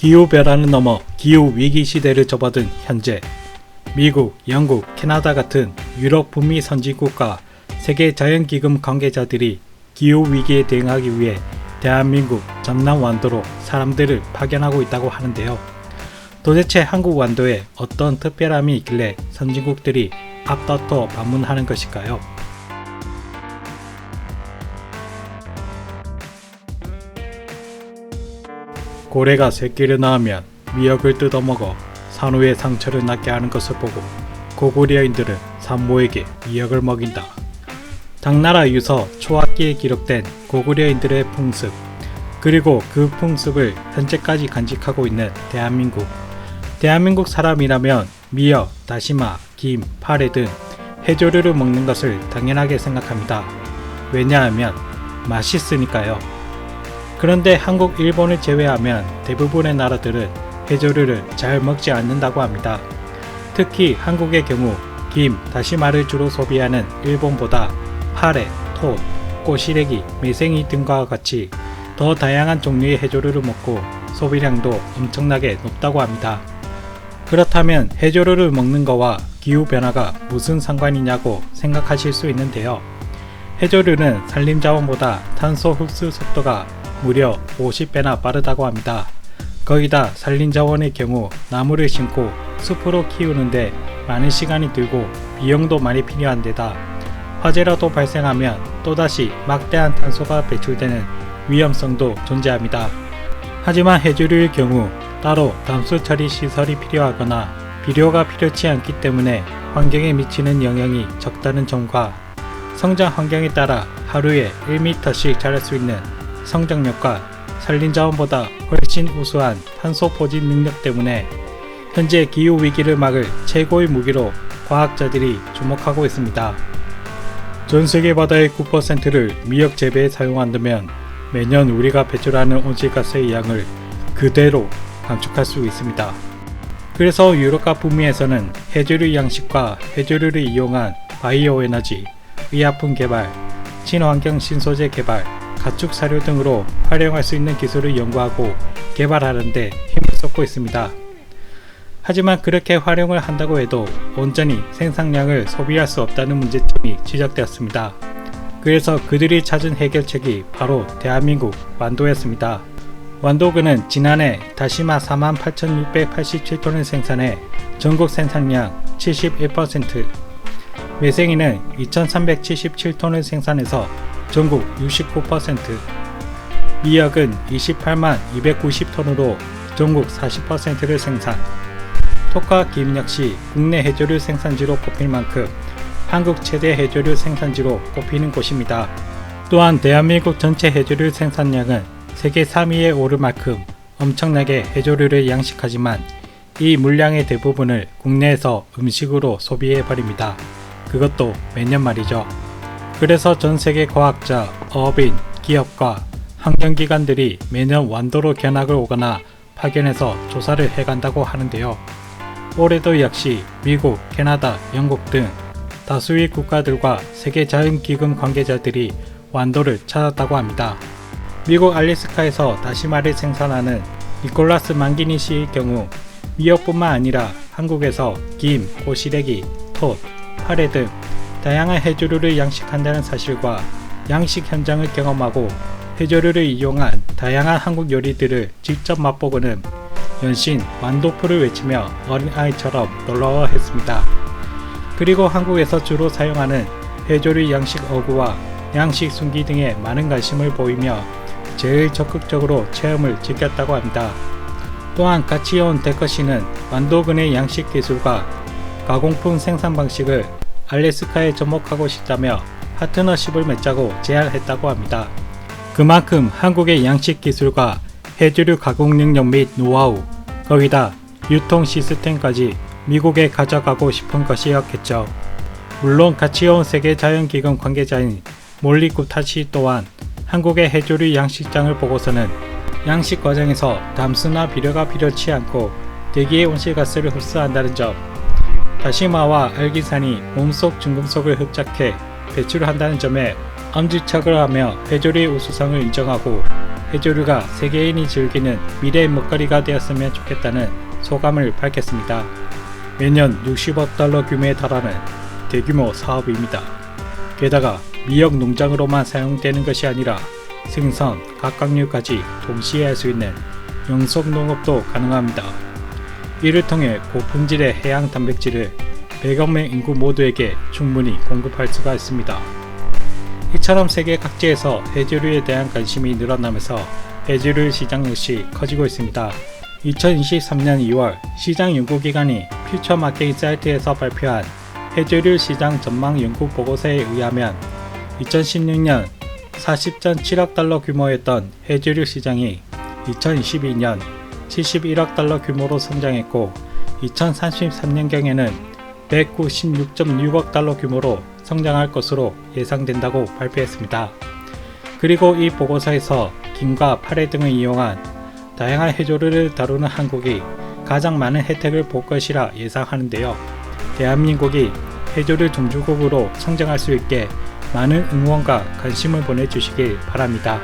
기후변화는 넘어 기후위기 시대를 접어든 현재 미국, 영국, 캐나다 같은 유럽 북미 선진국과 세계 자연기금 관계자들이 기후위기에 대응하기 위해 대한민국 전남 완도로 사람들을 파견하고 있다고 하는데요. 도대체 한국 완도에 어떤 특별함이 있길래 선진국들이 앞다퉈 방문하는 것일까요? 고래가 새끼를 낳으면 미역을 뜯어먹어 산후의 상처를 낫게 하는 것을 보고 고구려인들은 산모에게 미역을 먹인다. 당나라 유서 초학기에 기록된 고구려인들의 풍습 그리고 그 풍습을 현재까지 간직하고 있는 대한민국 대한민국 사람이라면 미역, 다시마, 김, 파래 등 해조류를 먹는 것을 당연하게 생각합니다. 왜냐하면 맛있으니까요. 그런데 한국, 일본을 제외하면 대부분의 나라들은 해조류를 잘 먹지 않는다고 합니다. 특히 한국의 경우 김, 다시마를 주로 소비하는 일본보다 파래, 톳, 꼬시래기, 매생이 등과 같이 더 다양한 종류의 해조류를 먹고 소비량도 엄청나게 높다고 합니다. 그렇다면 해조류를 먹는 거와 기후변화가 무슨 상관이냐고 생각하실 수 있는데요. 해조류는 산림자원보다 탄소 흡수 속도가 무려 50배나 빠르다고 합니다. 거기다 산림 자원의 경우 나무를 심고 숲으로 키우는데 많은 시간이 들고 비용도 많이 필요한 데다 화재라도 발생하면 또다시 막대한 탄소가 배출되는 위험성도 존재합니다. 하지만 해조류의 경우 따로 담수 처리 시설이 필요하거나 비료가 필요치 않기 때문에 환경에 미치는 영향이 적다는 점과 성장 환경에 따라 하루에 1m씩 자랄 수 있는 성장력과 산림 자원보다 훨씬 우수한 탄소 포집 능력 때문에 현재 기후 위기를 막을 최고의 무기로 과학자들이 주목하고 있습니다. 전 세계 바다의 9%를 미역 재배에 사용한다면 매년 우리가 배출하는 온실가스의 양을 그대로 감축할 수 있습니다. 그래서 유럽과 북미에서는 해조류 양식과 해조류를 이용한 바이오 에너지, 의약품 개발, 친환경 신소재 개발, 가축 사료 등으로 활용할 수 있는 기술을 연구하고 개발하는데 힘을 쏟고 있습니다. 하지만 그렇게 활용을 한다고 해도 온전히 생산량을 소비할 수 없다는 문제점이 지적되었습니다. 그래서 그들이 찾은 해결책이 바로 대한민국 완도였습니다. 완도군은 지난해 다시마 48,687톤을 생산해 전국 생산량 71%, 매생이는 2,377톤을 생산해서 전국 69%, 미역은 28만 290톤으로 전국 40%를 생산, 톡과 김 역시 국내 해조류 생산지로 꼽힐 만큼 한국 최대 해조류 생산지로 꼽히는 곳입니다. 또한 대한민국 전체 해조류 생산량은 세계 3위에 오를 만큼 엄청나게 해조류를 양식하지만 이 물량의 대부분을 국내에서 음식으로 소비해 버립니다. 그것도 매년 말이죠. 그래서 전 세계 과학자, 어업인, 기업과 환경기관들이 매년 완도로 견학을 오거나 파견해서 조사를 해간다고 하는데요. 올해도 역시 미국, 캐나다, 영국 등 다수의 국가들과 세계 자연기금 관계자들이 완도를 찾았다고 합니다. 미국 알래스카에서 다시마를 생산하는 니콜라스 망기니 씨의 경우 미역뿐만 아니라 한국에서 김, 고시래기, 톳, 파래 등 다양한 해조류를 양식한다는 사실과 양식 현장을 경험하고 해조류를 이용한 다양한 한국 요리들을 직접 맛보고는 연신 완도표를 외치며 어린아이처럼 놀라워 했습니다. 그리고 한국에서 주로 사용하는 해조류 양식 어구와 양식 순기 등에 많은 관심을 보이며 제일 적극적으로 체험을 즐겼다고 합니다. 또한 같이 온 데커 씨는 완도군의 양식 기술과 가공품 생산 방식을 알래스카에 접목하고 싶다며 파트너십을 맺자고 제안했다고 합니다. 그만큼 한국의 양식 기술과 해조류 가공 능력 및 노하우, 거기다 유통 시스템까지 미국에 가져가고 싶은 것이었겠죠. 물론 같이 온 세계 자연기금 관계자인 몰리 구타시 또한 한국의 해조류 양식장을 보고서는 양식 과정에서 담수나 비료가 필요치 않고 대기의 온실가스를 흡수한다는 점, 다시마와 알기산이 몸속 중금속을 흡착해 배출한다는 점에 엄지척을 하며 해조류의 우수성을 인정하고 해조류가 세계인이 즐기는 미래의 먹거리가 되었으면 좋겠다는 소감을 밝혔습니다. 매년 60억 달러 규모에 달하는 대규모 사업입니다. 게다가 미역 농장으로만 사용되는 것이 아니라 생선, 각각류까지 동시에 할 수 있는 영속 농업도 가능합니다. 이를 통해 고품질의 해양 단백질을 100억 명 인구 모두에게 충분히 공급할 수가 있습니다. 이처럼 세계 각지에서 해조류에 대한 관심이 늘어나면서 해조류 시장 역시 커지고 있습니다. 2023년 2월 시장 연구기관이 퓨처 마케팅 사이트에서 발표한 해조류 시장 전망 연구 보고서에 의하면 2016년 40.7억 달러 규모였던 해조류 시장이 2022년 71억 달러 규모로 성장했고 2033년경에는 196.6억 달러 규모로 성장할 것으로 예상된다고 발표했습니다. 그리고 이 보고서에서 김과 파래 등을 이용한 다양한 해조류를 다루는 한국이 가장 많은 혜택을 볼 것이라 예상하는데요. 대한민국이 해조류 종주국으로 성장할 수 있게 많은 응원과 관심을 보내주시길 바랍니다.